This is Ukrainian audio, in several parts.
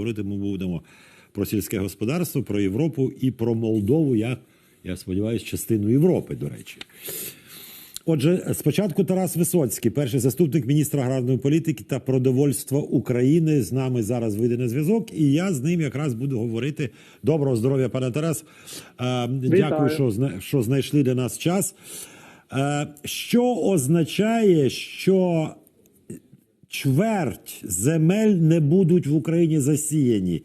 Говорити ми будемо про сільське господарство, про Європу і про Молдову, як, я сподіваюся, частину Європи, до речі. Отже, спочатку Тарас Висоцький, перший заступник міністра аграрної політики та продовольства України, з нами зараз вийде на зв'язок, і я з ним якраз буду говорити. Доброго здоров'я, пане Тарас. Е, Дякую, що, що знайшли для нас час. Е, Що означає, що чверть земель не будуть в Україні засіяні.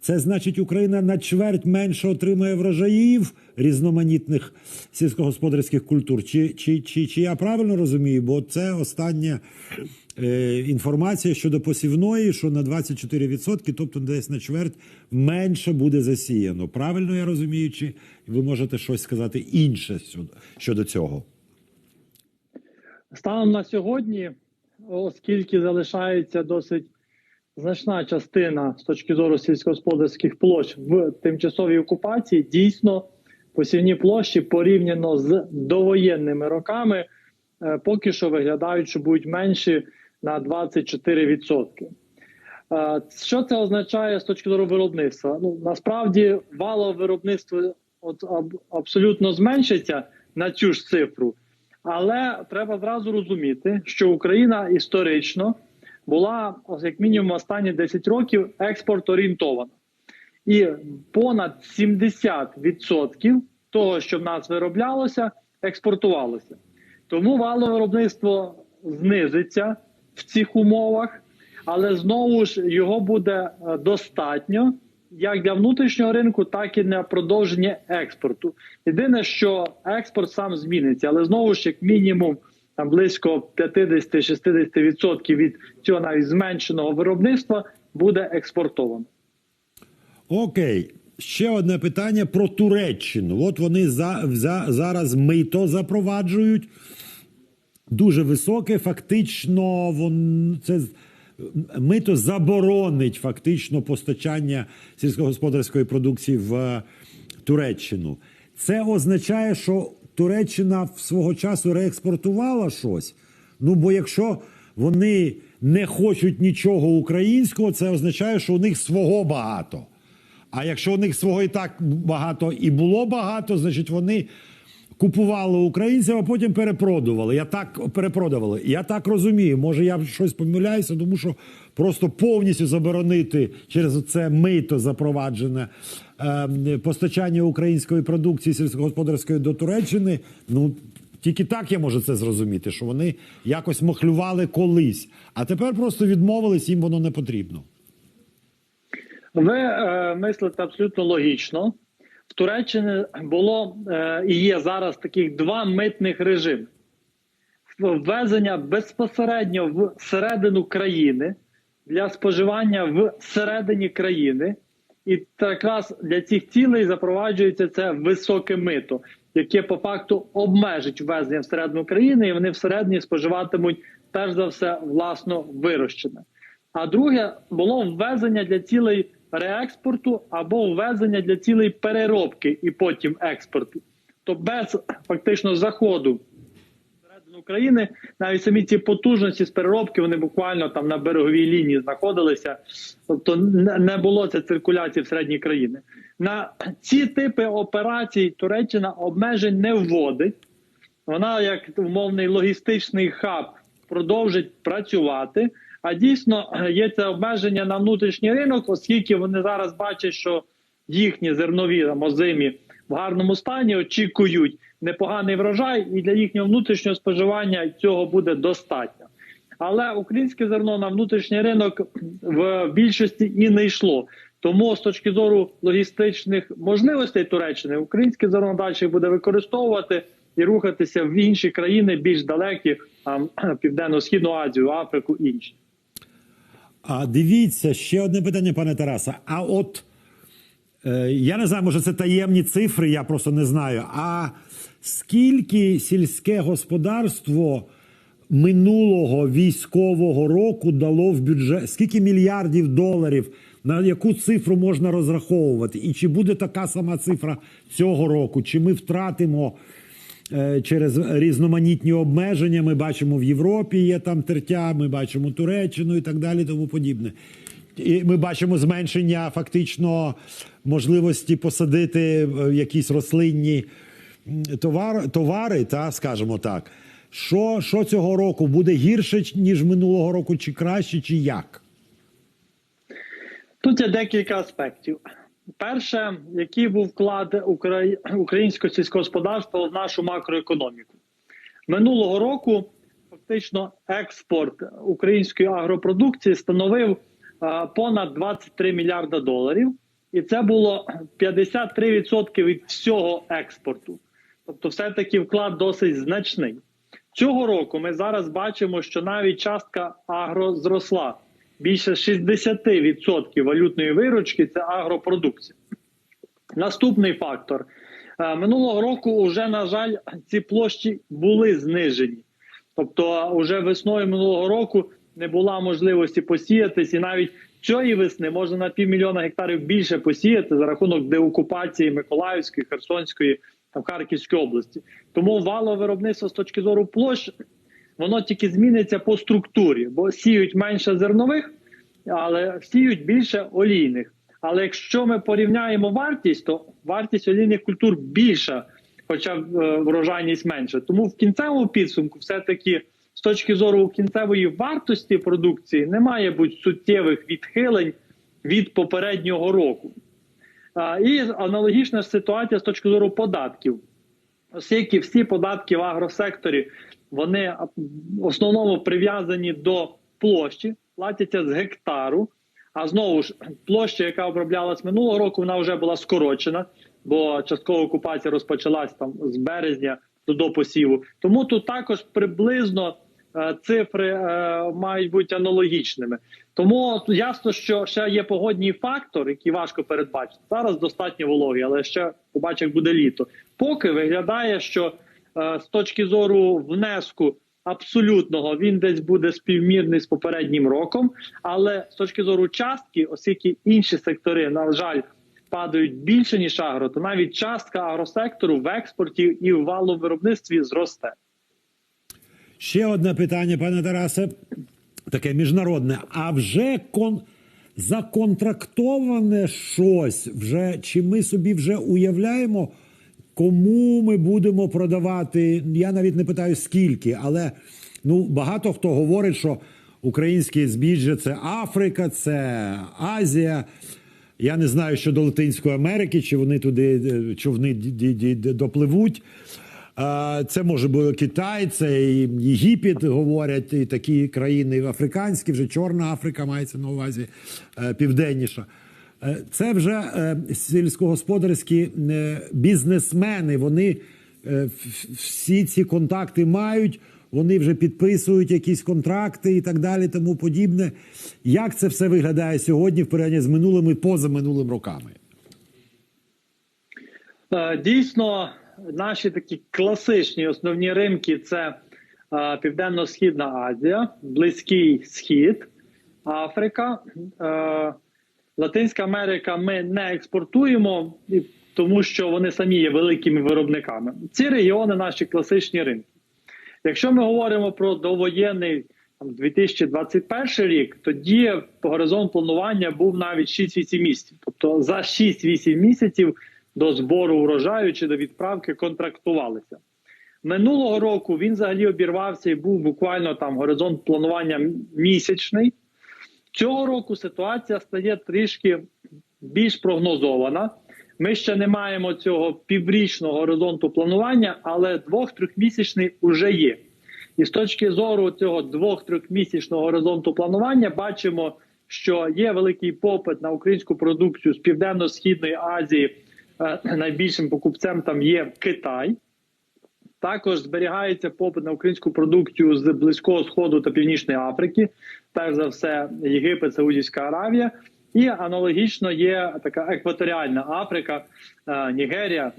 Це значить, Україна на чверть менше отримає врожаїв різноманітних сільськогосподарських культур. Чи, чи, чи, чи я правильно розумію? Бо це остання е, інформація щодо посівної, що на 24%, тобто десь на чверть менше буде засіяно. Правильно я розумію, чи ви можете щось сказати інше щодо, щодо цього? Станом на сьогодні, оскільки залишається досить значна частина з точки зору сільськогосподарських площ в тимчасовій окупації, дійсно посівні площі порівняно з довоєнними роками е, поки що виглядають, що будуть менші на 24%. Е, Що це означає з точки зору виробництва? Ну насправді валове виробництво от аб- абсолютно зменшиться на цю ж цифру. Але треба зразу розуміти, що Україна історично була, як мінімум, останні 10 років експорт орієнтована. І понад 70% того, що в нас вироблялося, експортувалося. Тому валове виробництво знизиться в цих умовах, але знову ж його буде е, достатньо як для внутрішнього ринку, так і для продовження експорту. Єдине, що експорт сам зміниться, але знову ж як мінімум там близько 50-60% від цього навіть зменшеного виробництва буде експортовано. Окей. Ще одне питання про Туреччину. От вони за, за, зараз мито запроваджують. Дуже високе. Фактично, вон, це мито заборонить фактично постачання сільськогосподарської продукції в е, Туреччину. Це означає, що Туреччина свого часу реекспортувала щось. Ну, бо якщо вони не хочуть нічого українського, це означає, що у них свого багато. А якщо у них свого і так багато і було багато, значить вони купували українців, а потім перепродували. Я так перепродавали. Я так розумію. Може, я щось помиляюся, тому що просто повністю заборонити через це мито запроваджене е, постачання української продукції сільськогосподарської до Туреччини. Ну тільки так я можу це зрозуміти, що вони якось махлювали колись, а тепер просто відмовились, їм воно не потрібно. Ви е, мислите абсолютно логічно. В Туреччині було е, і є зараз таких два митних режими: ввезення безпосередньо в середину країни для споживання в середині країни, і якраз для цих цілей запроваджується це високе мито, яке по факту обмежить ввезення всередину країни, і вони всередині споживатимуть перш за все власно вирощене. А друге було ввезення для цілей реекспорту або ввезення для цілей переробки і потім експорту. То без фактично заходу всередину країни навіть самі ці потужності з переробки вони буквально там на береговій лінії знаходилися, тобто не було це циркуляції в середній країни. На ці типи операцій Туреччина обмежень не вводить. Вона, як умовний логістичний хаб, продовжить працювати. А дійсно е, є це обмеження на внутрішній ринок, оскільки вони зараз бачать, що їхні зернові там, озимі в гарному стані очікують непоганий врожай, і для їхнього внутрішнього споживання цього буде достатньо. Але українське зерно на внутрішній ринок в більшості і не йшло. Тому з точки зору логістичних можливостей Туреччини, українське зерно далі буде використовувати і рухатися в інші країни більш далекі, південно-східну Азію, Африку інші. А дивіться, ще одне питання, пане Тараса. А от е, я не знаю, може це таємні цифри, я просто не знаю. А скільки сільське господарство минулого військового року дало в бюджет? Скільки мільярдів доларів? На яку цифру можна розраховувати? І чи буде така сама цифра цього року? Чи ми втратимо через різноманітні обмеження? Ми бачимо в Європі є там тертя, ми бачимо Туреччину і так далі, тому подібне. І ми бачимо зменшення фактично можливості посадити е, якісь рослинні товар, товари, та скажімо так. Що, що цього року буде гірше ніж минулого року, чи краще, чи як? Тут є декілька аспектів. Перше, який був вклад українського сільського господарства в нашу макроекономіку. Минулого року фактично експорт української агропродукції становив а, понад 23 мільярда доларів, і це було 53% від всього експорту. Тобто, все-таки вклад досить значний. Цього року ми зараз бачимо, що навіть частка агро зросла. Більше 60% валютної виручки це агропродукція. Наступний фактор. Е, Минулого року вже, на жаль, ці площі були знижені. Тобто, вже весною минулого року не була можливості посіятись, і навіть цієї весни можна на півмільйона гектарів більше посіяти за рахунок деокупації Миколаївської, Херсонської та Харківської області. Тому валове виробництво з точки зору площ воно тільки зміниться по структурі, бо сіють менше зернових, але сіють більше олійних. Але якщо ми порівняємо вартість, то вартість олійних культур більша, хоча е, врожайність менша. Тому в кінцевому підсумку, все-таки з точки зору кінцевої вартості продукції, не має бути суттєвих відхилень від попереднього року. І аналогічна ситуація з точки зору податків. Оскільки всі податки в агросекторі вони в основному прив'язані до площі, платяться з гектару. А знову ж площа, яка оброблялась минулого року, вона вже була скорочена, бо часткова окупація розпочалась там з березня до, посіву. Тому тут також приблизно е, цифри е, мають бути аналогічними. Тому ясно, що ще є погодній фактор, який важко передбачити. Зараз достатньо вологи, але ще побачимо, як буде літо. Поки виглядає, що з точки зору внеску абсолютного він десь буде співмірний з попереднім роком. Але з точки зору частки, оскільки інші сектори, на жаль, падають більше ніж агро, то навіть частка агросектору в експорті і в валовиробництві зросте. Ще одне питання, пане Тарасе, таке міжнародне. А вже кон... законтрактоване щось, вже, чи ми собі вже уявляємо, кому ми будемо продавати? Я навіть не питаю скільки, але ну, багато хто говорить, що українське збіжжя це Африка, це Азія. Я не знаю щодо Латинської Америки, чи вони туди е, ді- ді- допливуть. Це може бути Китай, це і Єгипет, говорять, і такі країни африканські, вже Чорна Африка мається на увазі, е, південніша. Е, Це вже е, сільськогосподарські е, бізнесмени. Вони всі ці контакти мають, вони вже підписують якісь контракти і так далі, тому подібне. Як це все виглядає сьогодні в порівнянні з минулими і позаминулими роками? Дійсно, наші такі класичні основні ринки це Південно-Східна Азія, Близький Схід, Африка, Латинська Америка. Ми не експортуємо, тому що вони самі є великими виробниками. Ці регіони наші класичні ринки. Якщо ми говоримо про довоєнний там, 2021 рік, тоді горизонт планування був навіть 6-8 місяців. Тобто за 6-8 місяців до збору урожаю чи до відправки контрактувалися. Минулого року він взагалі обірвався і був буквально там горизонт планування місячний. Цього року ситуація стає трішки більш прогнозована. Ми ще не маємо цього піврічного горизонту планування, але двох-трьохмісячний уже є. І з точки зору цього двох-трьохмісячного горизонту планування бачимо, що є великий попит на українську продукцію з південно-східної Азії. Е, Найбільшим покупцем там є Китай. Також зберігається попит на українську продукцію з близького сходу та північної Африки, перш за все, Єгипет, Саудівська Аравія, і аналогічно є така екваторіальна Африка, е, Нігерія,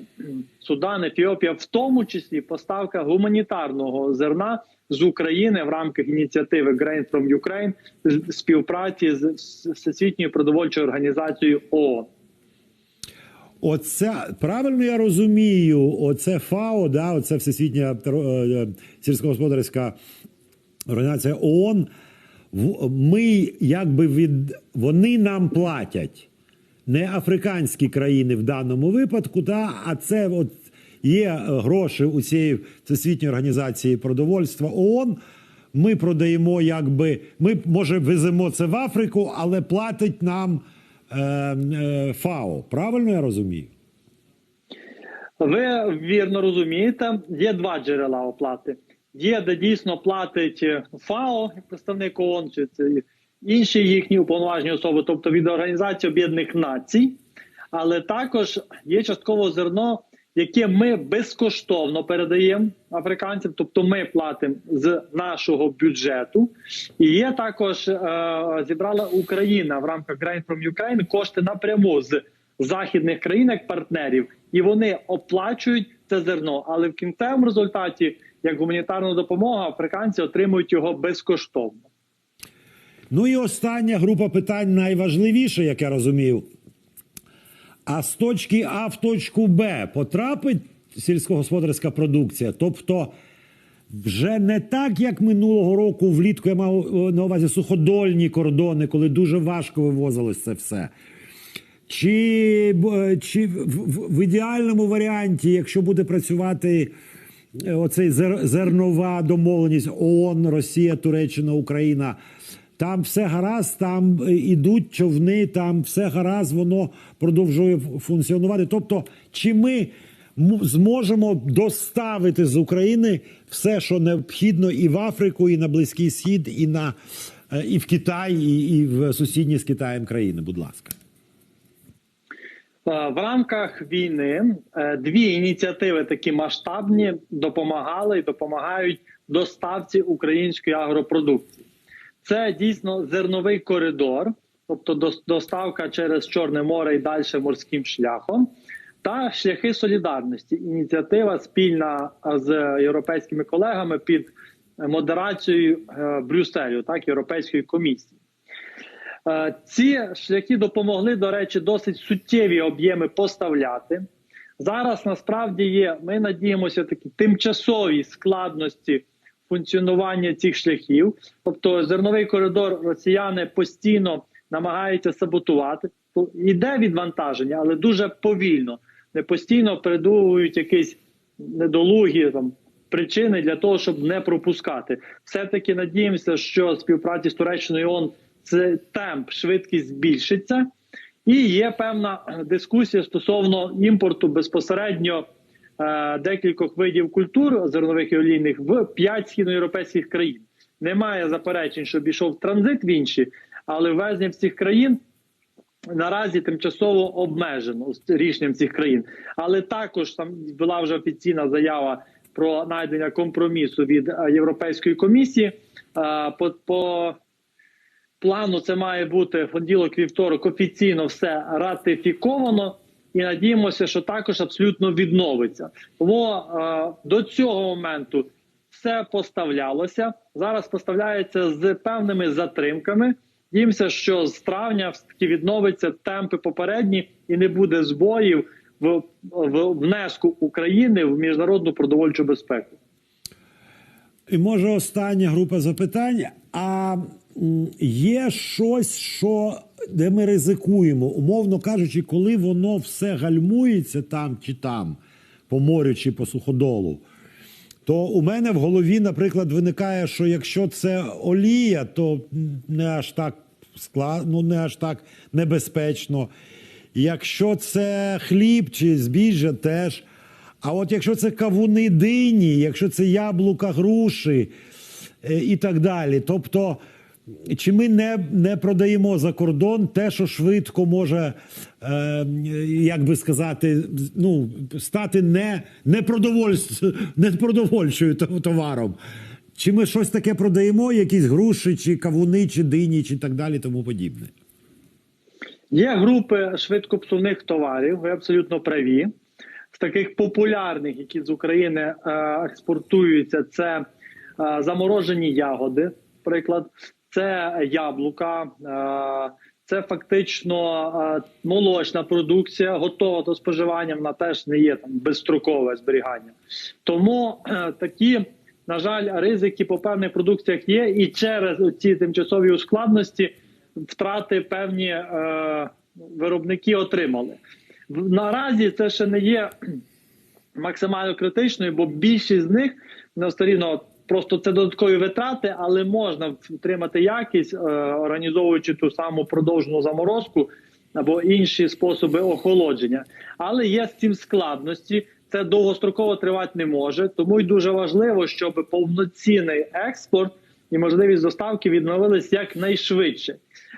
Судан, Ефіопія, в тому числі поставка гуманітарного зерна з України в рамках ініціативи Grain from Ukraine співпраці з Всесвітньою продовольчою організацією ООН. Оце правильно я розумію, оце ФАО, да, оце Всесвітня е, е, сільськогосподарська організація ООН. Ми якби від вони нам платять. Не африканські країни в даному випадку, та, а це от є е, гроші у цієї Всесвітньої організації продовольства ООН. Ми продаємо, якби ми може веземо це в Африку, але платить нам е, е, ФАО. Правильно я розумію? Ви вірно розумієте, є два джерела оплати. Є, де дійсно платить е, ФАО, представник ООН, чи це інші їхні уповноважені особи, тобто від Організації Об'єднаних Націй. Але також є частково зерно, яке ми безкоштовно передаємо африканцям, тобто ми платимо з нашого бюджету. І є також е, зібрала Україна в рамках Grain from Ukraine кошти напряму з західних країн як партнерів, і вони оплачують це зерно. Але в кінцевому результаті, як гуманітарна допомога, африканці отримують його безкоштовно. Ну і остання група питань найважливіша, як я розумію. А з точки А в точку Б потрапить сільськогосподарська продукція. Тобто, вже не так, як минулого року, влітку я мав е, на увазі суходольні кордони, коли дуже важко вивозилось це все. Чи, чи в, в- ідеальному варіанті, якщо буде працювати е, оцей зер, зернова домовленість ООН, Росія, Туреччина, Україна, там все гаразд, там е, ідуть човни, там все гаразд, воно продовжує функціонувати. Тобто, чи ми зможемо доставити з України все, що необхідно, і в Африку, і на Близький Схід, і на е, і в Китай, і, і в сусідні з Китаєм країни. Будь ласка. Е, В рамках війни е, дві ініціативи такі масштабні допомагали і допомагають доставці української агропродукції. Це дійсно зерновий коридор, тобто доставка через Чорне море і далі морським шляхом, та шляхи солідарності. Ініціатива спільна е, з європейськими колегами під модерацією Брюсселю, так Європейської комісії. Е, Ці шляхи допомогли, до речі, досить суттєві об'єми поставляти. Зараз насправді є, ми надіємося, такі тимчасові складності функціонування цих шляхів. Тобто зерновий коридор росіяни постійно намагаються саботувати. Іде відвантаження, але дуже повільно. Не постійно придумують якісь недолугі там причини для того, щоб не пропускати. Все таки надіємося, що співпраці з Туреччиною ООН темп, швидкість збільшиться, і є певна е, дискусія стосовно імпорту безпосередньо е, декількох видів культур зернових і олійних в п'ять східноєвропейських країн. Немає заперечень, щоб ішов транзит в інші, але ввезення в цих країн наразі тимчасово обмежено рішенням цих країн. Але також там була вже офіційна заява про знайдення компромісу від е, Європейської комісії. Е, По, по плану це має бути в понеділок, вівторок офіційно все ратифіковано. І надіємося, що також абсолютно відновиться. Тому е, до цього моменту все поставлялося. Зараз поставляється з певними затримками. Діємося, що з травня все-таки відновиться темпи попередні і не буде збоїв в, в внеску України в міжнародну продовольчу безпеку. І може остання група запитань. А є щось, що де ми ризикуємо, умовно кажучи, коли воно все гальмується там чи там, по морю чи по суходолу. То у мене в голові, наприклад, виникає, що якщо це олія, то не аж так склад, ну не аж так небезпечно. Якщо це хліб чи збіжжя, теж. А от якщо це кавуни дині, якщо це яблука, груші е, і так далі. Тобто, чи ми не, не продаємо за кордон те, що швидко може, е, як би сказати, ну, стати не, не, продовольсь- не продовольчою товаром. Чи ми щось таке продаємо, якісь груші, чи кавуни, чи дині, чи так далі, тому подібне? Є групи швидкопсувних товарів, ви абсолютно праві. З таких популярних, які з України е, експортуються, це е, заморожені ягоди, приклад, це яблука, е, це фактично е, молочна продукція, готова до споживання, вона теж не є там безстрокове зберігання. Тому е, такі на жаль, ризики по певних продукціях є, і через ці тимчасові ускладності втрати певні виробники отримали. Наразі це ще не є максимально критичною, бо більшість з них на сторінно просто це додаткові витрати, але можна втримати якість, е, організовуючи ту саму продовжену заморозку або інші способи охолодження. Але є з цим складності. Це довгостроково тривати не може, тому й дуже важливо, щоб повноцінний експорт і можливість доставки відновились якнайшвидше,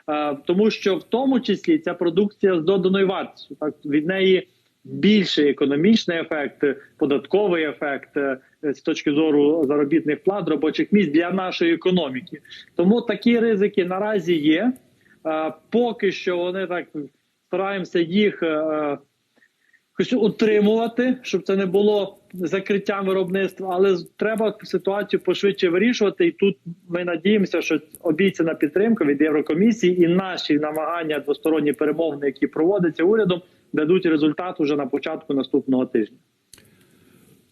Е, тому що в тому числі ця продукція з доданою вартістю. Так від неї більший економічний ефект, податковий ефект е, з точки зору заробітних плат, робочих місць для нашої економіки. Тому такі ризики наразі є. Е, Поки що вони так стараємося їх. е, утримувати, щоб це не було закриттям виробництва, але треба ситуацію пошвидше вирішувати. І тут ми надіємося, що обіцяна підтримка від Єврокомісії і наші намагання двосторонні перемовини, які проводяться урядом, дадуть результат уже на початку наступного тижня.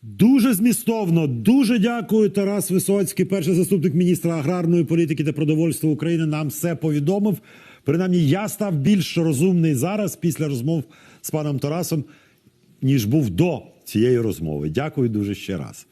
Дуже змістовно. Дуже дякую. Тарас Висоцький, перший заступник міністра аграрної політики та продовольства України, нам все повідомив. Принаймні, я став більш розумний зараз після розмов з паном Тарасом, ніж був до цієї розмови. Дякую дуже ще раз.